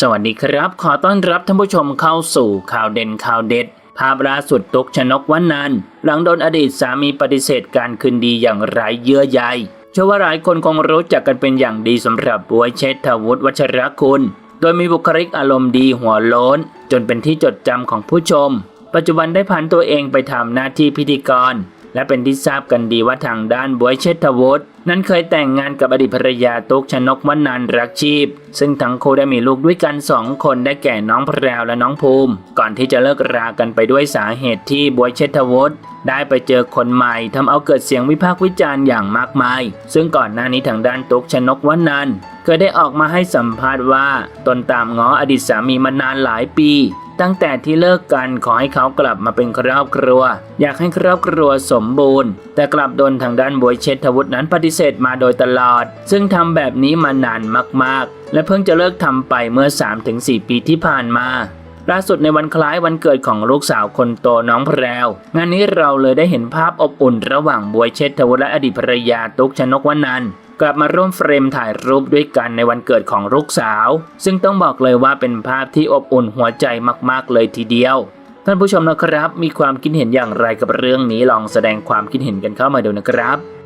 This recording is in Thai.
สวัสดีครับ ขอต้อนรับท่านผู้ชมเข้าสู่ข่าวเด่นข่าวเด็ด ภาพล่าสุดตุกชนกวันนันหลังโดนอดีตสามีปฏิเสธการคืนดีอย่างไร้เยื่อใยเชื่อว่าหลายคนคงรู้จักกันเป็นอย่างดีสำหรับบวยเชษฐวุฒิวัชรคุณ โดยมีบุคลิกอารมณ์ดีหัวโล้น จนเป็นที่จดจำของผู้ชม ปัจจุบันได้ผ่านตัวเองไปทำหน้าที่พิธีกร และเป็นที่ทราบกันดีว่าทางด้านบวยเชษฐวุฒินั้นเคยแต่งงานกับอดีตภรรยาตุกชนกวันนันรักชีพ ซึ่งทั้งคู่ได้มีลูกด้วยกันสองคนได้แก่น้องพราวและน้องภูมิ ก่อนที่จะเลิกรากันไปด้วยสาเหตุที่บวยเชษฐวุฒิได้ไปเจอคนใหม่ทำเอาเกิดเสียงวิพากษ์วิจารณ์อย่างมากมาย ซึ่งก่อนหน้านี้ทางด้านตุกชนกวันนันเคยได้ออกมาให้สัมภาษณ์ว่าตนตามง้ออดีตสามีมานานหลายปี ตั้งแต่ที่เลิกกันขอให้เขากลับมาเป็นครอบครัว อยากให้ครอบครัวสมบูรณ์ แต่กลับโดนทางด้านบวยเชษฐวุฒินั้นปฏิเสธมาโดยตลอด ซึ่งทำแบบนี้มานานมากๆ และเพิ่งจะเลิกทำไปเมื่อ 3-4 ปีที่ผ่านมาล่าสุดในวันคล้ายวันเกิดของลูกสาวคนโตน้องแพรว งานนี้เราเลยได้เห็นภาพอบอุ่นระหว่างบวยเชษฐวุฒิและอดีตภรรยาตุกชนกวนันกลับมาร่วมเฟรมถ่ายรูปด้วยกันในวันเกิดของลูกสาว ซึ่งต้องบอกเลยว่าเป็นภาพที่อบอุ่นหัวใจมากๆเลยทีเดียว ท่านผู้ชมนะครับ มีความคิดเห็นอย่างไรกับเรื่องนี้ลองแสดงความคิดเห็นกันเข้ามาดูนะครับ